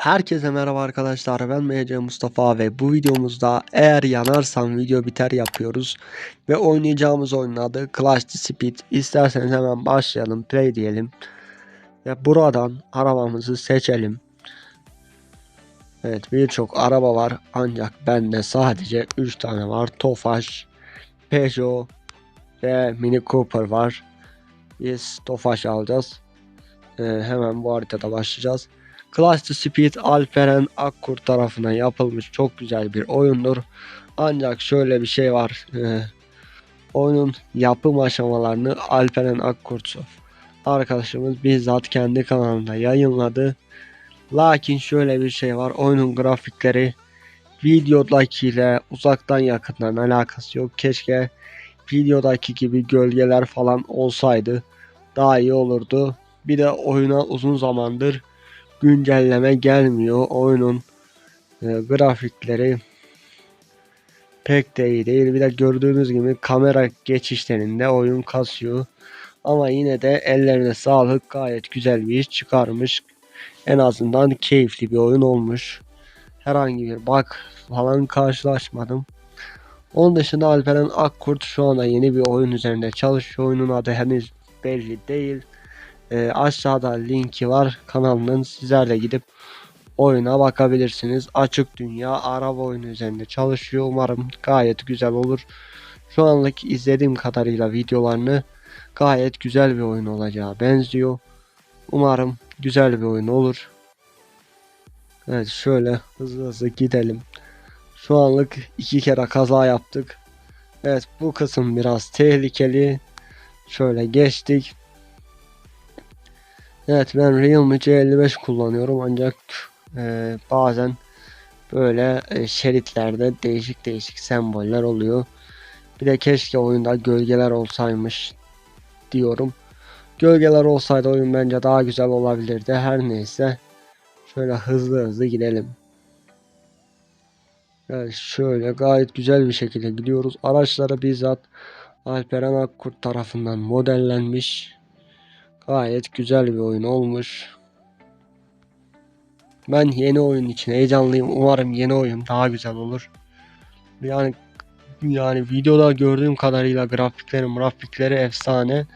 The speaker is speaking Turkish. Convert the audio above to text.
Herkese merhaba arkadaşlar ben MC Mustafa ve bu videomuzda eğer yanarsam video biter yapıyoruz ve oynayacağımız oyunun adı Clash Speed. İsterseniz hemen başlayalım play diyelim ve buradan arabamızı seçelim. Evet birçok araba var ancak bende sadece 3 tane var. Tofaş, Peugeot ve Mini Cooper var. Biz Tofaş alacağız. Ee, hemen bu haritada başlayacağız To Speed Alperen Akkurt tarafından yapılmış çok güzel bir oyundur. Ancak şöyle bir şey var. Ee, oyunun yapım aşamalarını Alperen Akkurt arkadaşımız bizzat kendi kanalında yayınladı. Lakin şöyle bir şey var. Oyunun grafikleri videodakiyle uzaktan yakından alakası yok. Keşke videodaki gibi gölgeler falan olsaydı daha iyi olurdu. Bir de oyuna uzun zamandır güncelleme gelmiyor. Oyunun e, grafikleri pek de iyi değil. Bir de gördüğünüz gibi kamera geçişlerinde oyun kasıyor. Ama yine de ellerine sağlık gayet güzel bir iş çıkarmış. En azından keyifli bir oyun olmuş. Herhangi bir bug falan karşılaşmadım. Onun dışında Alperen Akkurt şu anda yeni bir oyun üzerinde çalışıyor. Oyunun adı henüz belli değil. E, aşağıda linki var kanalının. Sizler de gidip oyuna bakabilirsiniz. Açık dünya araba oyunu üzerinde çalışıyor. Umarım gayet güzel olur. Şu anlık izlediğim kadarıyla videolarını gayet güzel bir oyun olacağı benziyor. Umarım güzel bir oyun olur. Evet şöyle hızlı hızlı gidelim. Şu anlık iki kere kaza yaptık. Evet bu kısım biraz tehlikeli. Şöyle geçtik. Evet ben Realme C55 kullanıyorum ancak e, bazen böyle e, şeritlerde değişik değişik semboller oluyor. Bir de keşke oyunda gölgeler olsaymış diyorum. Gölgeler olsaydı oyun bence daha güzel olabilirdi. Her neyse. Şöyle hızlı hızlı gidelim. Evet şöyle gayet güzel bir şekilde gidiyoruz. Araçları bizzat Alperen Akkurt tarafından modellenmiş. Gayet güzel bir oyun olmuş. Ben yeni oyun için heyecanlıyım. Umarım yeni oyun daha güzel olur. Yani yani videoda gördüğüm kadarıyla grafikleri grafikleri efsane.